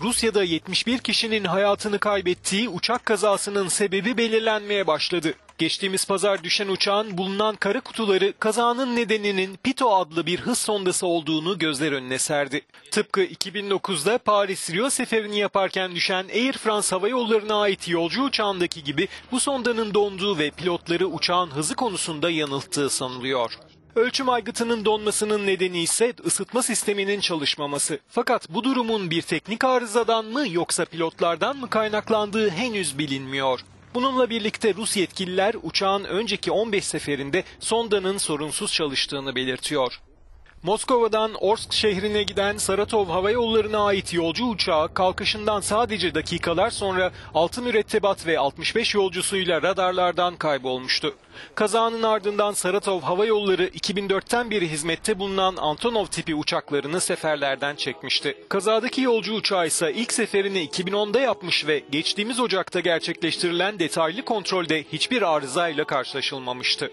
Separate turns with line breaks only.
Rusya'da 71 kişinin hayatını kaybettiği uçak kazasının sebebi belirlenmeye başladı. Geçtiğimiz pazar düşen uçağın bulunan kara kutuları kazanın nedeninin Pito adlı bir hız sondası olduğunu gözler önüne serdi. Tıpkı 2009'da Paris-Rio seferini yaparken düşen Air France Hava Yolları'na ait yolcu uçağındaki gibi bu sondanın donduğu ve pilotları uçağın hızı konusunda yanılttığı sanılıyor. Ölçüm aygıtının donmasının nedeni ise ısıtma sisteminin çalışmaması. Fakat bu durumun bir teknik arızadan mı yoksa pilotlardan mı kaynaklandığı henüz bilinmiyor. Bununla birlikte Rus yetkililer uçağın önceki 15 seferinde sondanın sorunsuz çalıştığını belirtiyor. Moskova'dan Orsk şehrine giden Saratov Hava Yolları'na ait yolcu uçağı kalkışından sadece dakikalar sonra 6 mürettebat ve 65 yolcusuyla radarlardan kaybolmuştu. Kazanın ardından Saratov Hava Yolları 2004'ten beri hizmette bulunan Antonov tipi uçaklarını seferlerden çekmişti. Kazadaki yolcu uçağı ise ilk seferini 2010'da yapmış ve geçtiğimiz Ocak'ta gerçekleştirilen detaylı kontrolde hiçbir arızayla karşılaşılmamıştı.